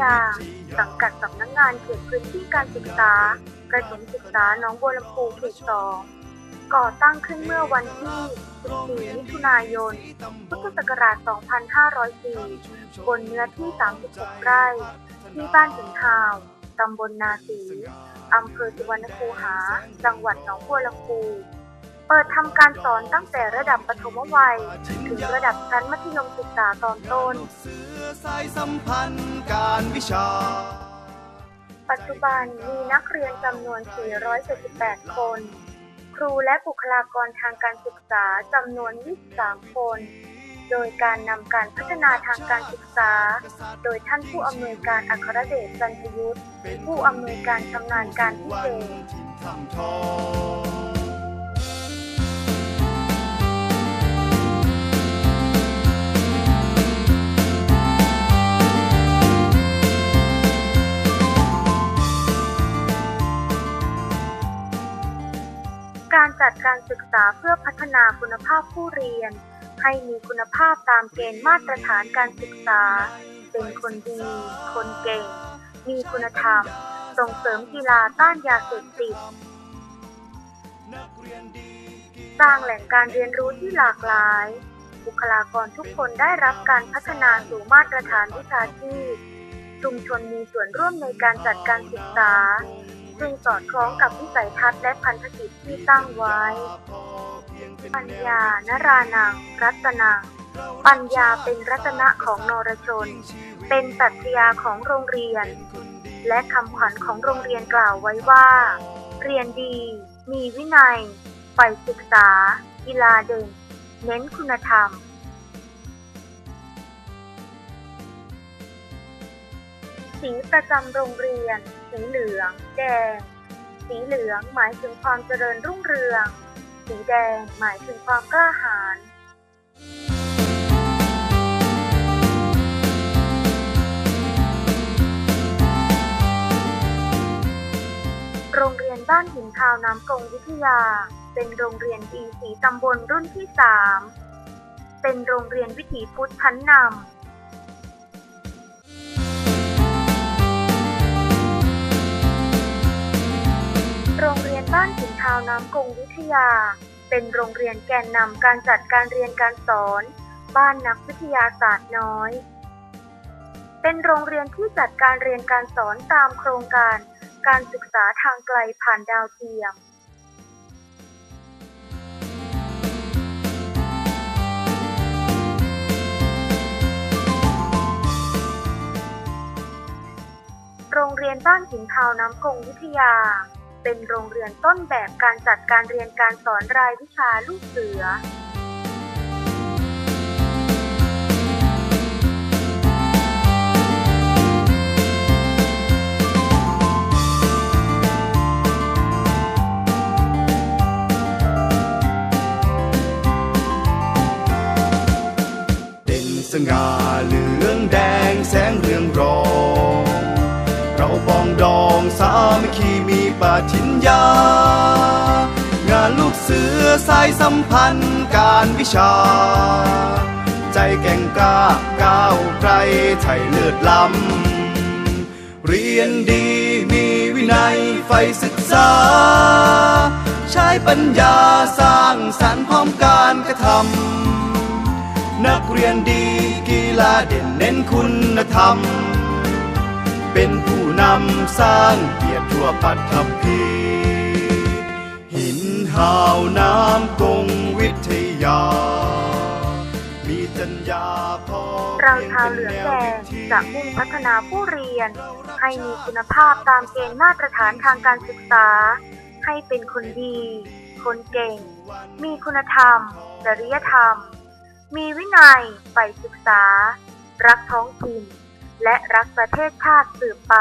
ยา สังกัดสำนักงานเขตพื้นที่การศึกษา ประถมศึกษาหน้องบัวลำพูเขตสองก่อตั้งขึ้นเมื่อวันที่ 14 มิถุนายน พุทธศักราช 2504 บนเนื้อที่ 36 ไร่ ที่บ้านถึงทาว ตำบลนาสี อำเภอสุวรรณคูหา จังหวัดหนองบัวลำพู เปิดทำการสอนตั้งแต่ระดับปฐมวัย ถึงระดับชั้นมัธยมศึกษาตอนต้น ปัจจุบันมีนักเรียนจำนวน 478 คน ครูและบุคลากรทางการศึกษาจำนวน 23 คน โดยการนำการพัฒนาทางการศึกษา โดยท่านผู้อำนวยการอัครเดชจันทยุทธผู้อำนวยการชำนาญการพิเศษ จัดการศึกษาเพื่อพัฒนาคุณภาพผู้เรียน ให้มีคุณภาพตามเกณฑ์มาตรฐานการศึกษา เป็นคนดี คนเก่ง มีคุณธรรม ส่งเสริมกีฬาต้านยาเสพติดสร้างแหล่งการเรียนรู้ที่หลากหลาย บุคลากรทุกคนได้รับการพัฒนาสู่มาตรฐานวิชาชีพชุมชนมีส่วนร่วมในการจัดการศึกษา ซึ่งสอดคล้องกับวิสัยทัศน์และพันธกิจที่ตั้งไว้ ปัญญานรานัง รัตนัง ปัญญาเป็นรัตนะของนรชน เป็นปรัชญาของโรงเรียน และคำขวัญของโรงเรียนกล่าวไว้ว่า เรียนดี มีวินัยใฝ่ศึกษา กีฬาเด่น เน้นคุณธรรมสีประจำโรงเรียน สีเหลือง แดง สีเหลืองหมายถึงความเจริญรุ่งเรือง สีแดงหมายถึงความกล้าหาญโรงเรียนบ้านหินขาวน้ำกงวิทยา เป็นโรงเรียนดีสีตำบลรุ่นที่ 3 เป็นโรงเรียนวิถีพุทธชั้นนำานหินขาวน้ำกงวิทยา เป็นโรงเรียนแกนนำการจัดการเรียนการสอน บ้านนักวิทยาศาสตร์น้อย เป็นโรงเรียนที่จัดการเรียนการสอนตามโครงการ การศึกษาทางไกลผ่านดาวเทียมโรงเรียนบ้านหินเทาน้ำกงวิทยา เป็นโรงเรียนต้นแบบการจัดการเรียนการสอนรายวิชาลูกเสือเด่นสง่า องสามัคคีมีปาทิญญางานลูกเสือสายสัมพันธ์การวิชา ใจแก่งกล้าก้าวไกลไทยเลือดล้ำเรียนดีมีวินัยใฝ่ศึกษา ใช้ปัญญาสร้างสรรค์พร้อมการกระทำนักเรียนดีกีฬาเด่นเน้นคุณธรรม เป็นผู้นำสร้างเกียรติทั่วปัตตภีหินหาวน้ำกงวิทยา มีจัญญาพอเราชาวเหลืองแดงจะมุ่งพัฒนาผู้เรียน ให้มีคุณภาพตามเกณฑ์มาตรฐานทางการศึกษา ให้เป็นคนดี คนเก่ง มีคุณธรรม จริยธรรม มีวินัยใฝ่ศึกษา รักท้องถิ่น และรักประเทศชาติสืบไป